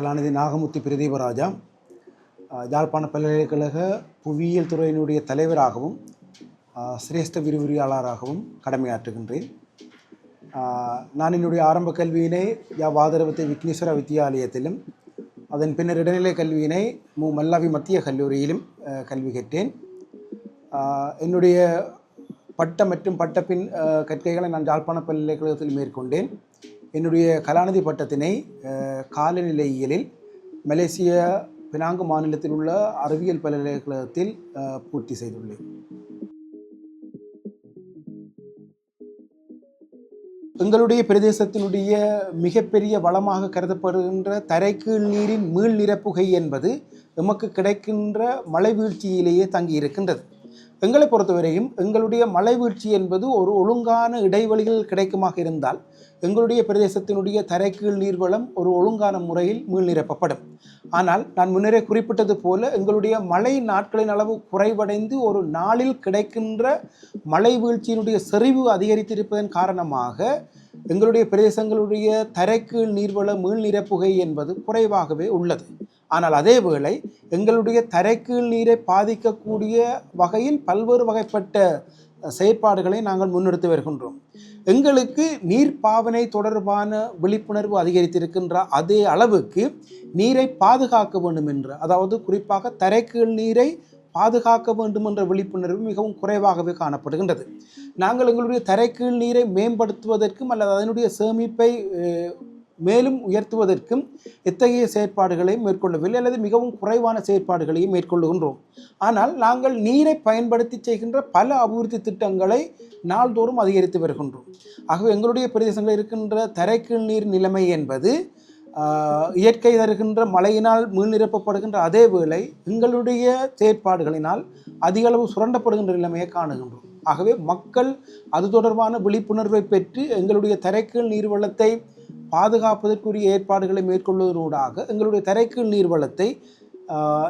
கலாநிதி நாகமுத்து பிரதீபராஜா யாழ்ப்பாண பல்கலைக்கழக புவியியல் துறையினுடைய தலைவராகவும் சிரேஷ்ட விரிவுரையாளராகவும் கடமையாற்றுகின்றேன். நான் என்னுடைய ஆரம்ப கல்வியினை யா வாதரவத்தை விக்னேஸ்வர வித்தியாலயத்திலும் அதன் பின்னர் இடைநிலை கல்வியினை மு. மல்லாவி மத்திய கல்லூரியிலும் கல்வி கற்றேன். என்னுடைய பட்ட மற்றும் பட்டப்பின் கற்கைகளை நான் யாழ்ப்பாண பல்கலைக்கழகத்தில் மேற்கொண்டேன். என்னுடைய கலாநிதி பட்டத்தினை காலநிலையியலில் மலேசிய பினாங்கு மாநிலத்தில் உள்ள அறிவியல் பல்கலைக்கழகத்தில் பூர்த்தி செய்துள்ளேன். எங்களுடைய பிரதேசத்தினுடைய மிகப்பெரிய வளமாக கருதப்படுகின்ற தரைக்கீழ் நீரின் மீள் நிரப்புகை என்பது எமக்கு கிடைக்கின்ற மழை வீழ்ச்சியிலேயே தங்கி இருக்கின்றது எங்களை பொறுத்தவரையும் எங்களுடைய மலைவீழ்ச்சி என்பது ஒரு ஒழுங்கான இடைவெளிகள் கிடைக்குமாக இருந்தால் எங்களுடைய பிரதேசத்தினுடைய தரைக்கீழ் நீர்வளம் ஒரு ஒழுங்கான முறையில் மீள் நிரப்பப்படும். ஆனால் நான் முன்னரே குறிப்பிட்டது போல எங்களுடைய மழை நாட்களின் அளவு குறைவடைந்து ஒரு நாளில் கிடைக்கின்ற மழை வீழ்ச்சியினுடைய செறிவு அதிகரித்திருப்பதன் காரணமாக எங்களுடைய பிரதேசங்களுடைய தரைக்கீழ் நீர்வள மீள் நிரப்புகை என்பது குறைவாகவே உள்ளது. ஆனால் அதேவேளை எங்களுடைய தரைக்கீழ் நீரை பாதிக்கக்கூடிய வகையில் பல்வேறு வகைப்பட்ட செயற்பாடுகளை நாங்கள் முன்னெடுத்து வருகின்றோம். எங்களுக்கு நீர் பாவனை தொடர்பான விழிப்புணர்வு அதிகரித்திருக்கின்ற அதே அளவுக்கு நீரை பாதுகாக்க வேண்டும் என்று அதாவது குறிப்பாக தரைக்கீழ் நீரை பாதுகாக்க வேண்டும் என்ற விழிப்புணர்வு மிகவும் குறைவாகவே காணப்படுகின்றது. நாங்கள் எங்களுடைய தரைக்கீழ் நீரை மேம்படுத்துவதற்கும் அல்லது அதனுடைய சேமிப்பை மேலும் உயர்த்துவதற்கும் எத்தகைய செயற்பாடுகளை மேற்கொள்ளவில்லை அல்லது மிகவும் குறைவான செயற்பாடுகளையும் மேற்கொள்ளுகின்றோம். ஆனால் நாங்கள் நீரை பயன்படுத்தி செய்கின்ற பல அபிவிருத்தி திட்டங்களை நாள்தோறும் அதிகரித்து வருகின்றோம். ஆகவே எங்களுடைய பிரதேசங்களில் இருக்கின்ற தரைக்கீழ் நீர் நிலைமை என்பது இயற்கை தருகின்ற மழையினால் மீள் நிரப்பப்படுகின்ற அதே வேளை எங்களுடைய செயற்பாடுகளினால் அதிக அளவு சுரண்டப்படுகின்ற நிலைமையை காணுகின்றோம். ஆகவே மக்கள் அது தொடர்பான விழிப்புணர்வை பெற்று எங்களுடைய தரைக்கீழ் நீர்வளத்தை பாதுகாப்பதற்குரிய ஏற்பாடுகளை மேற்கொள்வதனூடாக எங்களுடைய தரைக்கீழ் நீர்வளத்தை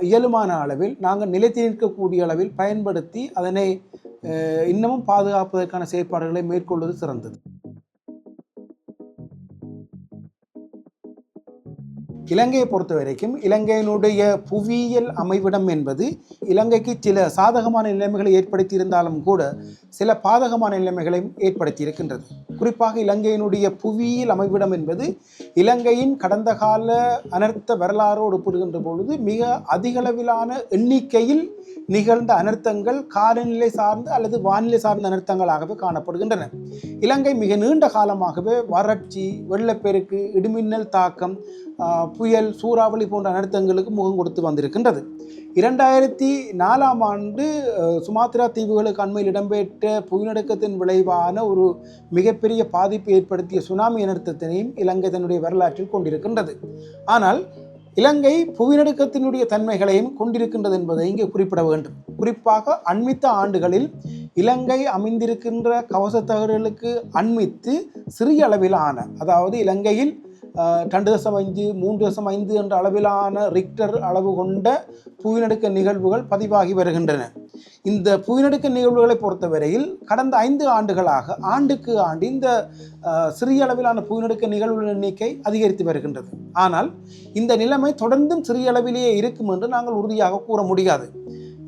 இயலுமான அளவில் நாங்கள் நிலைத்து நிற்கக்கூடிய அளவில் பயன்படுத்தி அதனை இன்னமும் பாதுகாப்பதற்கான செயற்பாடுகளை மேற்கொள்வது சிறந்தது. இலங்கையை பொறுத்த வரைக்கும் இலங்கையினுடைய புவியியல் அமைவிடம் என்பது இலங்கைக்கு சில சாதகமான நிலைமைகளை ஏற்படுத்தி இருந்தாலும் கூட சில பாதகமான நிலைமைகளையும் ஏற்படுத்தி இருக்கின்றது குறிப்பாக இலங்கையினுடைய புவியியல் அமைவிடம் என்பது இலங்கையின் கடந்த கால அனர்த்த வரலாறோடு ஒப்பிடுகின்ற பொழுது மிக அதிகளவிலான எண்ணிக்கையில் நிகழ்ந்த அனர்த்தங்கள் காலநிலை சார்ந்த அல்லது வானிலை சார்ந்த அனர்த்தங்களாகவே காணப்படுகின்றன. இலங்கை மிக நீண்ட காலமாகவே வறட்சி வெள்ளப்பெருக்கு இடிமின்னல் தாக்கம் புயல் சூறாவளி போன்ற அனர்த்தங்களுக்கு முகம் கொடுத்து வந்திருக்கின்றது. இரண்டாயிரத்தி நாலாம் ஆண்டு சுமாத்ரா தீவுகளுக்கு அண்மையில் இடம்பெற்ற புயநடுக்கத்தின் விளைவான ஒரு மிகப்பெரிய பாதிப்பு ஏற்படுத்திய சுனாமி அனர்த்தத்தினையும் இலங்கை தன்னுடைய வரலாற்றில் கொண்டிருக்கின்றது. ஆனால் இலங்கை புவிநடுக்கத்தினுடைய தன்மைகளையும் கொண்டிருக்கின்றது என்பதை இங்கே குறிப்பிட வேண்டும். குறிப்பாக அண்மித்த ஆண்டுகளில் இலங்கை அமைந்திருக்கின்ற கவசத்தகடுகளுக்கு அண்மித்து சிறிய அளவிலான அதாவது இலங்கையில் ரெண்டு தசம் ஐந்து மூன்று தசம் ஐந்து என்ற அளவிலான ரிக்டர் அளவு கொண்ட புவிநடுக்க நிகழ்வுகள் பதிவாகி வருகின்றன. இந்த புவிநடுக்க நிகழ்வுகளை பொறுத்தவரையில் கடந்த ஐந்து ஆண்டுகளாக ஆண்டுக்கு ஆண்டு இந்த சிறிய அளவிலான புவிநடுக்க நிகழ்வுகளின் எண்ணிக்கை அதிகரித்து வருகின்றது. ஆனால் இந்த நிலைமை தொடர்ந்தும் சிறிய அளவிலேயே இருக்கும் என்று நாங்கள் உறுதியாக கூற முடியாது.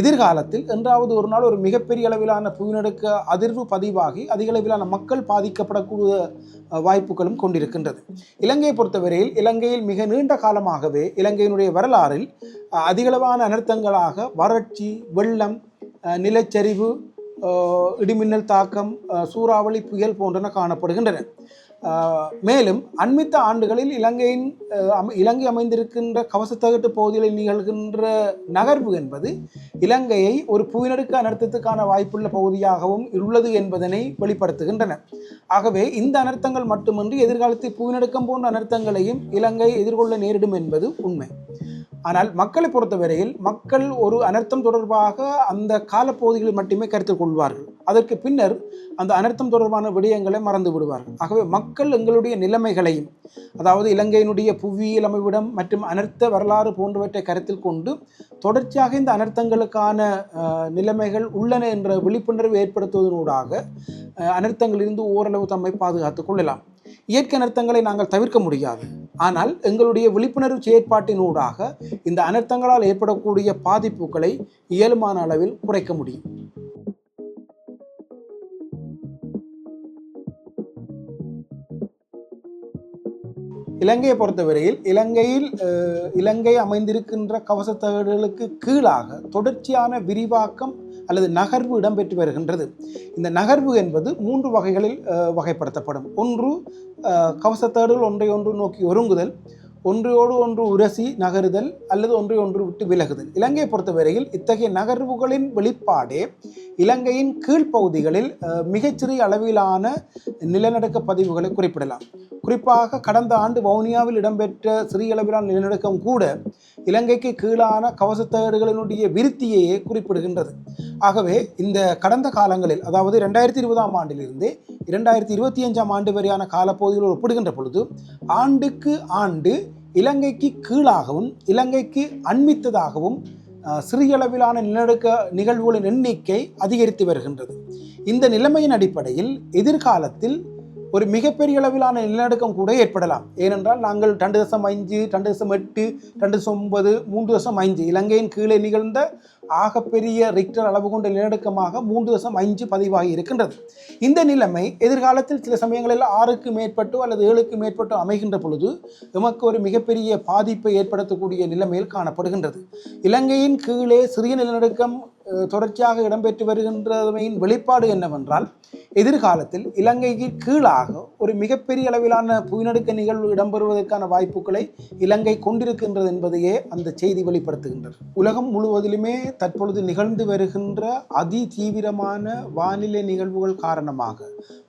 எதிர்காலத்தில் என்றாவது ஒரு நாள் ஒரு மிகப்பெரிய அளவிலான புவிநடுக்க அதிர்வு பதிவாகி அதிக அளவிலான மக்கள் பாதிக்கப்படக்கூடிய வாய்ப்புகளும் கொண்டிருக்கின்றது. இலங்கையை பொறுத்தவரையில் இலங்கையில் மிக நீண்ட காலமாகவே இலங்கையினுடைய வரலாறில் அதிகளவான அனர்த்தங்களாக வறட்சி வெள்ளம் நிலச்சரிவு இடிமின்னல் தாக்கம் சூறாவளி புயல் போன்றன காணப்படுகின்றன. மேலும் அண்மித்த ஆண்டுகளில் இலங்கையின் இலங்கை அமைந்திருக்கின்ற கவசத்தகட்டு பகுதிகளில் நிகழ்கின்ற நகர்வு என்பது இலங்கையை ஒரு புவிநடுக்க அனர்த்தத்துக்கான வாய்ப்புள்ள பகுதியாகவும் உள்ளது என்பதனை வெளிப்படுத்துகின்றன. ஆகவே இந்த அனர்த்தங்கள் மட்டுமின்றி எதிர்காலத்தில் புவிநடுக்கம் போன்ற அனர்த்தங்களையும் இலங்கை எதிர்கொள்ள நேரிடும் என்பது உண்மை. ஆனால் மக்களை பொறுத்தவரையில் மக்கள் ஒரு அனர்த்தம் தொடர்பாக அந்த காலப்பகுதிகளில் மட்டுமே கருத்தில் கொள்வார்கள். அதற்கு பின்னர் அந்த அனர்த்தம் தொடர்பான விடயங்களை மறந்து விடுவார்கள் ஆகவே மக்கள் எங்களுடைய நிலைமைகளையும் அதாவது இலங்கையினுடைய புவியியல் அமைவிடம் மற்றும் அனர்த்த வரலாறு போன்றவற்றை கருத்தில் கொண்டு தொடர்ச்சியாக இந்த அனர்த்தங்களுக்கான நிலைமைகள் உள்ளன என்ற விழிப்புணர்வு ஏற்படுத்துவதனூடாக அனர்த்தங்களிலிருந்து ஓரளவு தம்மை பாதுகாத்துக் கொள்ளலாம். இயற்கை அனர்த்தங்களை நாங்கள் தவிர்க்க முடியாது. ஆனால் எங்களுடைய விழிப்புணர்வு செயற்பாட்டினூடாக இந்த அனர்த்தங்களால் ஏற்படக்கூடிய பாதிப்புகளை இயலுமான அளவில் குறைக்க முடியும். இலங்கையை பொறுத்தவரையில் இலங்கையில் இலங்கை அமைந்திருக்கின்ற கவசத்தகடுகளுக்கு கீழாக தொடர்ச்சியான விரிவாக்கம் அல்லது நகர்வு இடம்பெற்று வருகின்றது. இந்த நகர்வு என்பது மூன்று வகைகளில் வகைப்படுத்தப்படும். ஒன்று அஹ், கவசத்தகடுகள் ஒன்றை ஒன்று நோக்கி ஒருங்குதல். ஒன்றையோடு ஒன்று உரசி நகருதல் அல்லது ஒன்றை ஒன்று விட்டு விலகுதல். இலங்கையை பொறுத்தவரையில் இத்தகைய நகர்வுகளின் வெளிப்பாடே இலங்கையின் கீழ்ப்பகுதிகளில் மிகச்சிறிய அளவிலான நிலநடுக்க பதிவுகளை குறிப்பிடலாம். குறிப்பாக கடந்த ஆண்டு வவுனியாவில் இடம்பெற்ற சிறிய அளவிலான நிலநடுக்கம் கூட இலங்கைக்கு கீழான கவசத்தகடுகளினுடைய விருத்தியையே குறிப்பிடுகின்றது. ஆகவே இந்த கடந்த காலங்களில் அதாவது ரெண்டாயிரத்தி இருபதாம் ஆண்டிலிருந்து இரண்டாயிரத்தி இருபத்தி அஞ்சாம் ஆண்டு வரையான காலப்பகுதியில் ஒப்பிடுகின்ற பொழுது ஆண்டுக்கு ஆண்டு இலங்கைக்கு கீழாகவும் இலங்கைக்கு அண்மித்ததாகவும் சிறியளவிலான நிலநடுக்க நிகழ்வுகளின் எண்ணிக்கை அதிகரித்து வருகின்றது. இந்த நிலைமையின் அடிப்படையில் எதிர்காலத்தில் ஒரு மிகப்பெரிய அளவிலான நிலநடுக்கம் கூட ஏற்படலாம். ஏனென்றால் நாங்கள் ரெண்டு தசம் ஐந்து ரெண்டு தசம் எட்டு ரெண்டு தசம் ஒன்பது மூன்று தசம் ஐந்து இலங்கையின் கீழே நிகழ்ந்த ஆகப்பெரிய ரிக்டர் அளவு கொண்ட நிலநடுக்கமாக மூன்று தசம் ஐந்து பதிவாகி இருக்கின்றது. இந்த நிலைமை எதிர்காலத்தில் சில சமயங்களில் ஆறுக்கு மேற்பட்டோ அல்லது ஏழுக்கு மேற்பட்டோ அமைகின்ற பொழுது எமக்கு ஒரு மிகப்பெரிய பாதிப்பை ஏற்படுத்தக்கூடிய நிலைமையில் காணப்படுகின்றது. இலங்கையின் கீழே சிறிய நிலநடுக்கம் தொடர்ச்சியாக இடம்பெற்று வருகின்றமையின் வெளிப்பாடு என்னவென்றால் எதிர்காலத்தில் இலங்கைக்கு கீழாக ஒரு மிகப்பெரிய அளவிலான புயநடுக்க நிகழ்வு இடம்பெறுவதற்கான வாய்ப்புகளை இலங்கை கொண்டிருக்கின்றது என்பதையே அந்த செய்தி வெளிப்படுத்துகின்றது. உலகம் முழுவதிலுமே தற்பொழுது நிகழ்ந்து வருகின்ற அதி தீவிரமான வானிலை நிகழ்வுகள் காரணமாக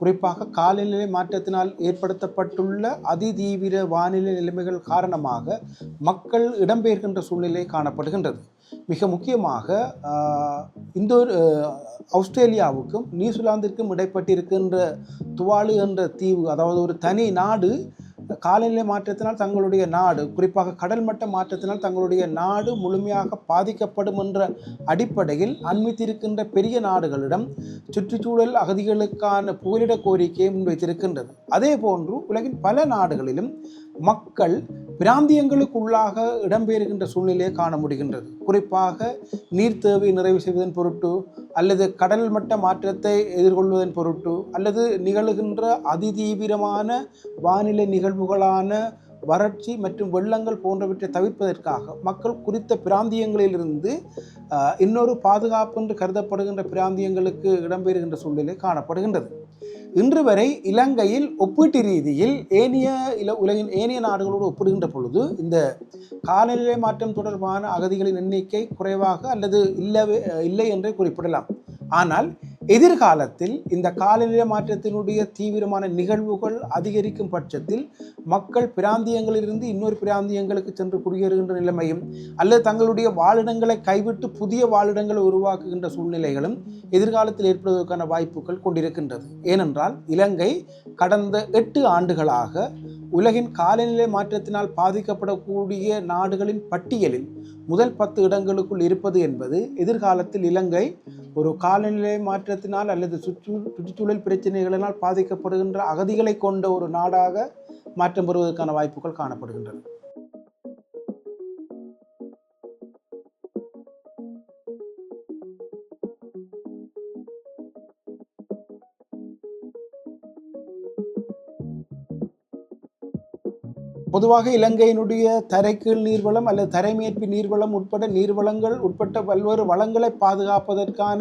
குறிப்பாக காலநிலை மாற்றத்தினால் ஏற்படுத்தப்பட்டுள்ள அதிதீவிர வானிலை நிலைமைகள் காரணமாக மக்கள் இடம்பெயர்கின்ற சூழ்நிலை காணப்படுகின்றது. மிக முக்கியமாக இந்த ஒரு ஆஸ்திரேலியாவுக்கும் நியூசிலாந்திற்கும் இடைப்பட்டிருக்கின்ற துவாலு என்ற தீவு அதாவது ஒரு தனி நாடு காலநிலை மாற்றத்தினால் தங்களுடைய நாடு குறிப்பாக கடல் மட்ட மாற்றத்தினால் தங்களுடைய நாடு முழுமையாக பாதிக்கப்படும் என்ற அடிப்படையில் அண்மித்திருக்கின்ற பெரிய நாடுகளிடம் சுற்றுச்சூழல் அகதிகளுக்கான புகலிட கோரிக்கையை முன்வைத்திருக்கின்றது. அதே போன்று உலகின் பல நாடுகளிலும் மக்கள் பிராந்தியங்களுக்குள்ளாக இடம்பெறுகின்ற சூழ்நிலையை காண முடிகின்றது. குறிப்பாக நீர் தேவை நிறைவு செய்வதன் பொருட்டு அல்லது கடல் மட்ட மாற்றத்தை எதிர்கொள்வதன் பொருட்டு அல்லது நிகழ்கின்ற அதிதீவிரமான வானிலை நிகழ்வுகளான வறட்சி மற்றும் வெள்ளங்கள் போன்றவற்றை தவிர்ப்பதற்காக மக்கள் குறித்த பிராந்தியங்களிலிருந்து இன்னொரு பாதுகாப்பு என்று கருதப்படுகின்ற பிராந்தியங்களுக்கு இடம்பெறுகின்ற சூழ்நிலை காணப்படுகின்றது. இன்று வரை இலங்கையில் ஒப்பீட்டு ரீதியில் ஏனைய இல உலகின் ஏனைய நாடுகளோடு ஒப்பிடுகின்ற பொழுது இந்த காலநிலை மாற்றம் தொடர்பான அகதிகளின் எண்ணிக்கை குறைவாக அல்லது இல்லவே இல்லை என்றே குறிப்பிடலாம். ஆனால் எதிர்காலத்தில் இந்த காலநிலை மாற்றத்தினுடைய தீவிரமான நிகழ்வுகள் அதிகரிக்கும் பட்சத்தில் மக்கள் பிராந்தியங்களிலிருந்து இன்னொரு பிராந்தியங்களுக்கு சென்று குடியேறுகின்ற நிலைமையும் அல்லது தங்களுடைய வாழிடங்களை கைவிட்டு புதிய வாழிடங்களை உருவாக்குகின்ற சூழ்நிலைகளும் எதிர்காலத்தில் ஏற்படுவதற்கான வாய்ப்புகள் கொண்டிருக்கின்றது. ஏனென்றால் இலங்கை கடந்த எட்டு ஆண்டுகளாக உலகின் காலநிலை மாற்றத்தினால் பாதிக்கப்படக்கூடிய நாடுகளின் பட்டியலில் முதல் பத்து இடங்களுக்குள் இருப்பது என்பது எதிர்காலத்தில் இலங்கை ஒரு காலநிலை மாற்றத்தினால் அல்லது சுற்று சுற்றுச்சூழல் பிரச்சனைகளினால் பாதிக்கப்படுகின்ற அகதிகளை கொண்ட ஒரு நாடாக மாற்றம் பெறுவதற்கான வாய்ப்புகள் காணப்படுகின்றன. பொதுவாக இலங்கையினுடைய தரைக்கீழ் நீர்வளம் அல்லது தரைமேற்பு நீர்வளம் உட்பட நீர்வளங்கள் உட்பட்ட பல்வேறு வளங்களை பாதுகாப்பதற்கான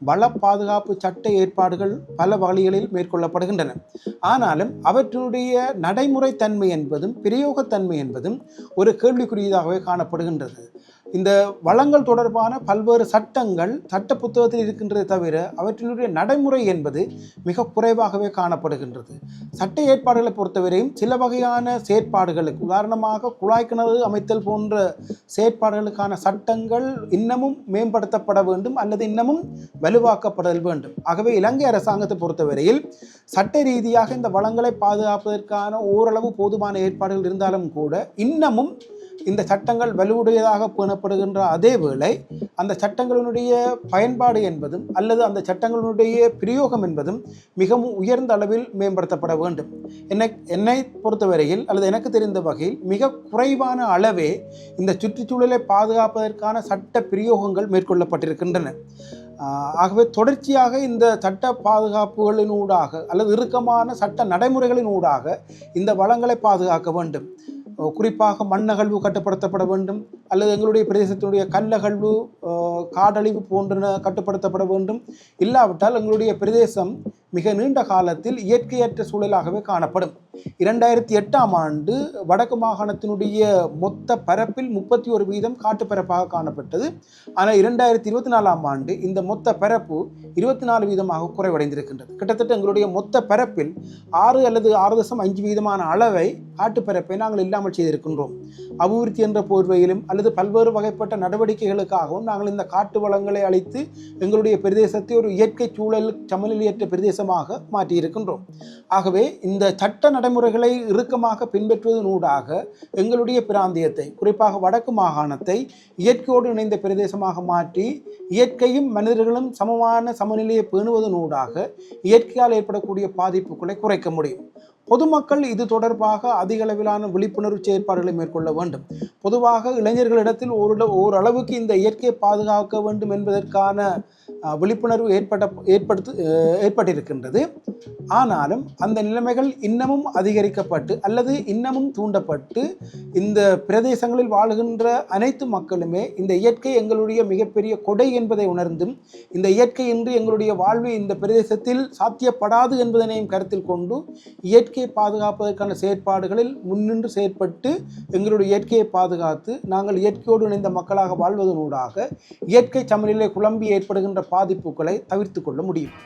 வள பாதுகாப்பு சட்ட ஏற்பாடுகள் பல வழிகளில் மேற்கொள்ளப்படுகின்றன. ஆனாலும் அவற்றினுடைய நடைமுறைத்தன்மை என்பதும் பிரயோகத்தன்மை என்பதும் ஒரு கேள்விக்குரியதாகவே காணப்படுகின்றது. இந்த வளங்கள் தொடர்பான பல்வேறு சட்டங்கள் சட்ட புத்தகத்தில் இருக்கின்றதை தவிர அவற்றினுடைய நடைமுறை என்பது மிக குறைவாகவே காணப்படுகின்றது. சட்ட ஏற்பாடுகளை பொறுத்தவரையும் சில வகையான செயற்பாடுகளுக்கு உதாரணமாக குழாய் கிணறு அமைத்தல் போன்ற செயற்பாடுகளுக்கான சட்டங்கள் இன்னமும் மேம்படுத்தப்பட வேண்டும் அல்லது இன்னமும் வலுவாக்கப்படல் வேண்டும். ஆகவே இலங்கை அரசாங்கத்தை பொறுத்தவரையில் சட்ட ரீதியாக இந்த வளங்களை பாதுகாப்பதற்கான ஓரளவு போதுமான ஏற்பாடுகள் இருந்தாலும் கூட இன்னமும் இந்த சட்டங்கள் வலுவுடையதாக பேணப்படுகின்ற அதே வேளை அந்த சட்டங்களினுடைய பயன்பாடு என்பதும் அல்லது அந்த சட்டங்களினுடைய பிரயோகம் என்பதும் மிகவும் உயர்ந்த அளவில் மேம்படுத்தப்பட வேண்டும். என்னை என்னை பொறுத்தவரையில் அல்லது எனக்கு தெரிந்த வகையில் மிக குறைவான அளவே இந்த சுற்றுச்சூழலை பாதுகாப்பதற்கான சட்ட பிரயோகங்கள் மேற்கொள்ளப்பட்டிருக்கின்றன. ஆகவே தொடர்ச்சியாக இந்த சட்ட பாதுகாப்புகளினூடாக அல்லது இறுக்கமான சட்ட நடைமுறைகளினூடாக இந்த வளங்களை பாதுகாக்க வேண்டும். குறிப்பாக மண்ணகழ்வு கட்டுப்படுத்தப்பட வேண்டும் அல்லது எங்களுடைய பிரதேசத்தினுடைய கல்லகழ்வு காடழிவு போன்றன கட்டுப்படுத்தப்பட வேண்டும். இல்லாவிட்டால் எங்களுடைய பிரதேசம் மிக நீண்ட காலத்தில் இயற்கையற்ற சூழலாகவே காணப்படும். இரண்டாயிரத்தி எட்டாம் ஆண்டு வடக்கு மாகாணத்தினுடைய மொத்த பரப்பில் முப்பத்தி ஒரு வீதம் காட்டுப்பரப்பாக காணப்பட்டது. ஆனால் இரண்டாயிரத்தி இருபத்தி நாலாம் ஆண்டு இந்த மொத்த பரப்பு இருபத்தி நாலு வீதமாக குறைவடைந்திருக்கின்றது. கிட்டத்தட்ட எங்களுடைய மொத்த பரப்பில் ஆறு அல்லது ஆறு தசம் அஞ்சு வீதமான அளவை காட்டுப்பரப்பை நாங்கள் இல்லாமல் செய்திருக்கின்றோம். அபிவிருத்தி என்ற போர்வையிலும் அல்லது பல்வேறு வகைப்பட்ட நடவடிக்கைகளுக்காகவும் நாங்கள் இந்த காட்டு வளங்களை அழித்து எங்களுடைய பிரதேசத்தை ஒரு இயற்கை சூழல் சமநிலையற்ற பிரதேசமாக மாற்றியிருக்கின்றோம். ஆகவே இந்த சட்ட நடைமுறைகளை இறுக்கமாக பின்பற்றுவதனூடாக எங்களுடைய பிராந்தியத்தை குறிப்பாக வடக்கு மாகாணத்தை இயற்கையோடு இணைந்த பிரதேசமாக மாற்றி இயற்கையும் மனிதர்களும் சமமான சமநிலையை பேணுவதனூடாக இயற்கையால் ஏற்படக்கூடிய பாதிப்புகளை குறைக்க முடியும். பொதுமக்கள் இது தொடர்பாக அதிக அளவிலான விழிப்புணர்வு செயற்பாடுகளை மேற்கொள்ள வேண்டும். பொதுவாக இளைஞர்களிடத்தில் ஒரு ஓரளவுக்கு இந்த இயற்கையை பாதுகாக்க வேண்டும் என்பதற்கான விழிப்புணர்வு ஏற்பட்ட ஏற்படுத்து ஏற்பட்டிருக்கின்றது. ஆனாலும் அந்த நிலைமைகள் இன்னமும் அதிகரிக்கப்பட்டு அல்லது இன்னமும் தூண்டப்பட்டு இந்த பிரதேசங்களில் வாழுகின்ற அனைத்து மக்களுமே இந்த இயற்கை எங்களுடைய மிகப்பெரிய கொடை என்பதை உணர்ந்தும் இந்த இயற்கை இன்று எங்களுடைய வாழ்வு இந்த பிரதேசத்தில் சாத்தியப்படாது என்பதனையும் கருத்தில் கொண்டு இயற்கையை பாதுகாப்பதற்கான செயற்பாடுகளில் முன்னின்று செயற்பட்டு எங்களுடைய இயற்கையை பாதுகாத்து நாங்கள் இயற்கையோடு இணைந்த மக்களாக வாழ்வதனூடாக இயற்கை சமநிலை குழம்பி ஏற்படுகின்ற பாதிப்புகளை தவிர்த்து கொள்ள முடியும்.